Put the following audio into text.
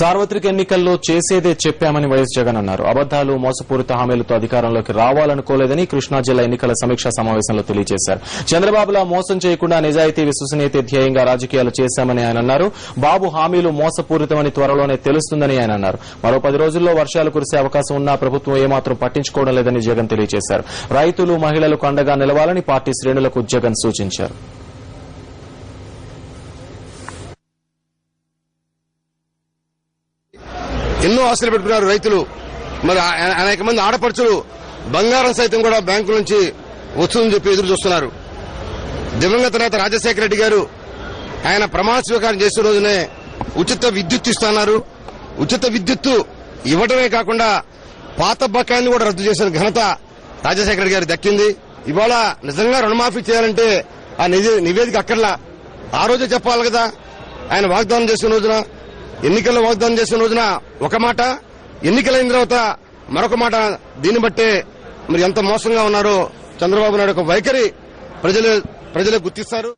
సార్వత్రిక ఎన్నికల్లో చేసేదే చెప్పామని వైఎస్ జగన్ అన్నారు. అబద్దాలు మోసపూరిత హామీలతో అధికారంలోకి రావాలనుకోలేదని కృష్ణా జిల్లా ఎన్నికల సమీక్షా సమావేశంలో తెలియజేశారు. చంద్రబాబులా మోసం చేయకుండా నిజాయితీ విశ్వసనీయత ధ్యేయంగా రాజకీయాలు చేశామని ఆయన అన్నారు. బాబు హామీలు మోసపూరితమని త్వరలోనే తెలుస్తుందని ఆయన అన్నారు. మరో పది రోజుల్లో వర్షాలు కురిసే అవకాశం ఉన్నా ప్రభుత్వం ఏమాత్రం పట్టించుకోవడం లేదని జగన్ తెలియజేశారు. రైతులు మహిళలకు అండగా నిలవాలని పార్టీ శ్రేణులకు జగన్ సూచించారు. ఎన్నో ఆశలు పెట్టుకున్నారు రైతులు. మరి అనేక మంది ఆడపడుచులు బంగారం సైతం కూడా బ్యాంకుల నుంచి వస్తుందని చెప్పి ఎదురు చూస్తున్నారు. దివంగత నేత రాజశేఖర రెడ్డి గారు ఆయన ప్రమాణ స్వీకారం చేసే రోజునే ఉచిత విద్యుత్ ఇస్తున్నారు. ఉచిత విద్యుత్తు ఇవ్వడమే కాకుండా పాత బకాయిని కూడా రద్దు చేసిన ఘనత రాజశేఖర రెడ్డి గారికి దక్కింది. ఇవాళ నిజంగా రుణమాఫీ చేయాలంటే ఆ నివే- నివేదిక అక్కర్లా. ఆ రోజే చెప్పాలి కదా. ఆయన వాగ్దానం చేసిన రోజున ఎన్నికల్లో వాగ్దానం చేసిన రోజున ఒక మాట ఎన్నికలైన తర్వాత మరొక మాట దీన్ని బట్టే మరి ఎంత మోసంగా ఉన్నారో చంద్రబాబు నాయుడు యొక్క వైఖరి ప్రజలు ప్రజలే గుర్తిస్తారు.